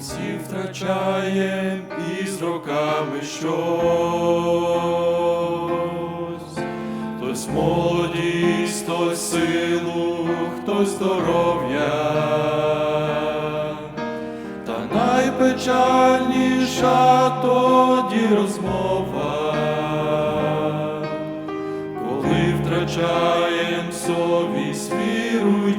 всі втрачаєм із роками щось, хтось молодість, хтось силу, хтось здоров'я, та найпечальніша тоді розмова, коли втрачаєм совість, віру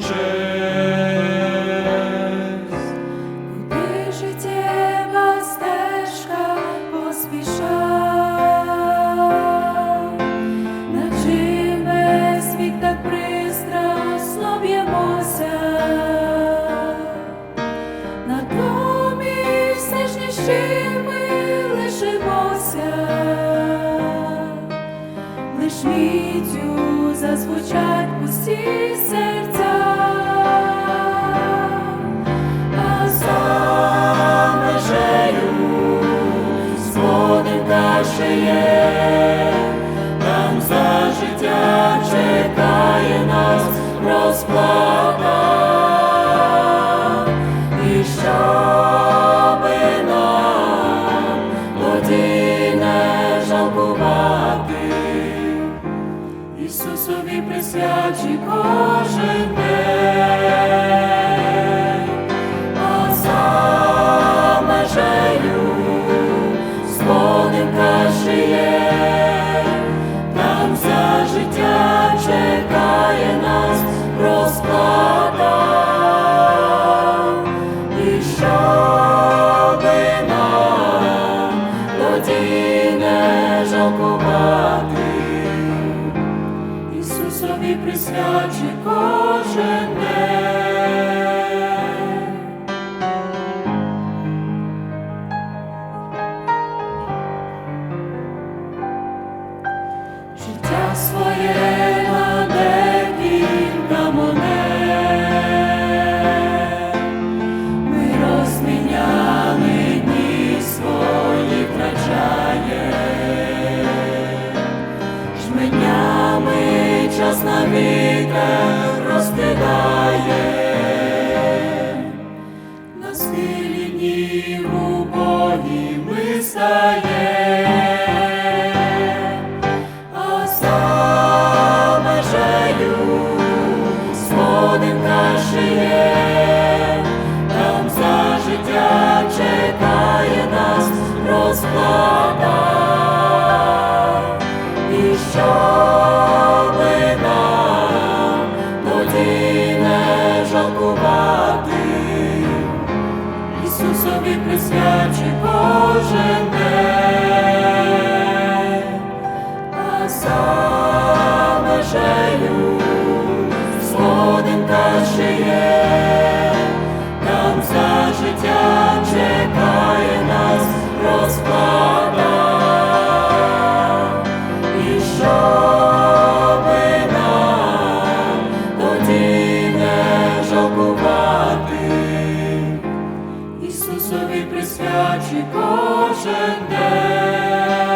натомість все ж ніщим ми лишимося, лиш міттю зазвучать усі серця. А за межею сходинка ще є, там за життя чекає нас розплата, Ісусові кожен а за межею сходинка ще там за життя чекає нас щоби Ісусові присвячий кожен день. Час на вітер розкидає, на схилі днів у Богі ми стає, а за межею сходинка ще є, там за життя чекає нас розплата. Ісусові присвячий кожен день, а за межею сходинка ще є, Ісусові присвячуй кожен день.